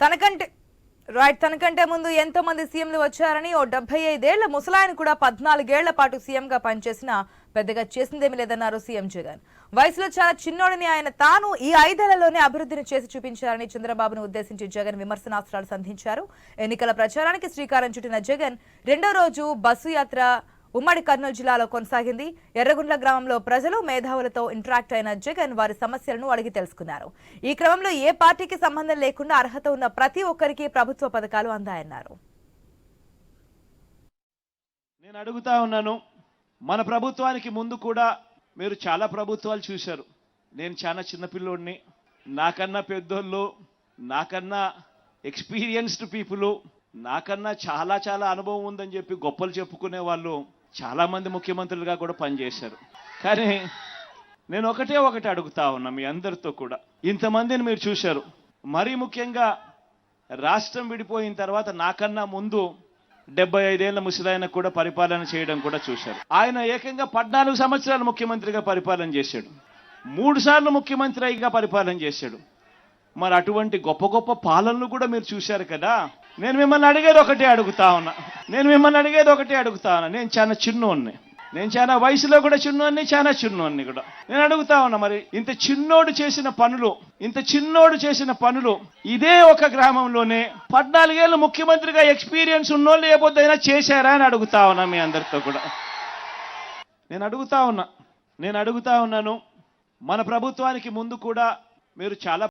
తనకంటే రైట్ తనకంటే ముందు ఎంతో మంది సీఎంలు వచ్చారని ఓ డెబ్బై ఐదేళ్ళ ముసలాయన కూడా పద్నాలుగేళ్ళ పాటు సీఎంగా పనిచేసిన పెద్దగా చేసిందేమీ లేదన్నారు సీఎం జగన్. వయసులో చాలా చిన్నోడిని ఆయన తాను ఈ ఐదేళ్ళలోనే అభివృద్ధిని చేసి చూపించారని చంద్రబాబును ఉద్దేశించి జగన్ విమర్శనాస్త్రాలు సంధించారు. ఎన్నికల ప్రచారానికి శ్రీకారం చుట్టిన జగన్ రెండో రోజు బస్సు యాత్ర ఉమ్మడి కర్నూలు జిల్లాలో కొనసాగింది. ఎర్రగుండ్ల గ్రామంలో ప్రజలు మేధావులతో ఇంటరాక్ట్ అయిన జగన్ వారి సమస్యలను అడిగి తెలుసుకున్నారు. ఈ క్రమంలో ఏ పార్టీకి సంబంధం లేకుండా అర్హత ఉన్న ప్రతి ఒక్కరికి ప్రభుత్వ పథకాలు అందాయన్నారు. నేను అడుగుతా ఉన్నాను మన ప్రభుత్వానికి ముందు కూడా మీరు చాలా ప్రభుత్వాలు చూశారు. నేను చాలా చిన్నపిల్లోడిని. నాకన్నా పెద్దోళ్ళు నాకన్నా ఎక్స్పీరియన్స్డ్ పీపుల్ నాకన్నా చాలా చాలా అనుభవం ఉందని చెప్పి గొప్పలు చెప్పుకునే వాళ్ళు చాలామంది ముఖ్యమంత్రులుగా కూడా పనిచేశారు. కానీ నేను ఒకటే ఒకటి అడుగుతా ఉన్నా మీ అందరితో కూడా. ఇంతమందిని మీరు చూశారు. మరీ ముఖ్యంగా రాష్ట్రం విడిపోయిన తర్వాత నాకన్నా ముందు డెబ్బై ఐదేళ్ళ ముసలాయన కూడా పరిపాలన చేయడం కూడా చూశారు. ఆయన ఏకంగా పద్నాలుగు సంవత్సరాలు ముఖ్యమంత్రిగా పరిపాలన చేశాడు. మూడు సార్లు అయిగా పరిపాలన చేశాడు. మరి అటువంటి గొప్ప గొప్ప పాలనలు కూడా మీరు చూశారు కదా? నేను మిమ్మల్ని అడిగేది ఒకటే అడుగుతా ఉన్నా. నేను మిమ్మల్ని అడిగేది ఒకటే అడుగుతా ఉన్నా. నేను చాలా చిన్నోడిని. నేను చాలా వయసులో కూడా చిన్నోడిని చాలా చిన్నోడిని కూడా. నేను అడుగుతా ఉన్నా మరి ఇంత చిన్నోడు చేసిన పనులు ఇంత చిన్నోడు చేసిన పనులు ఇదే ఒక గ్రామంలోనే పద్నాలుగేళ్ళు ముఖ్యమంత్రిగా ఎక్స్పీరియన్స్ ఉన్నోళ్ళు ఏ చేశారా అని అడుగుతా ఉన్నా మీ అందరితో కూడా. నేను అడుగుతా ఉన్నా. నేను అడుగుతా ఉన్నాను. మన ప్రభుత్వానికి ముందు కూడా మీరు చాలా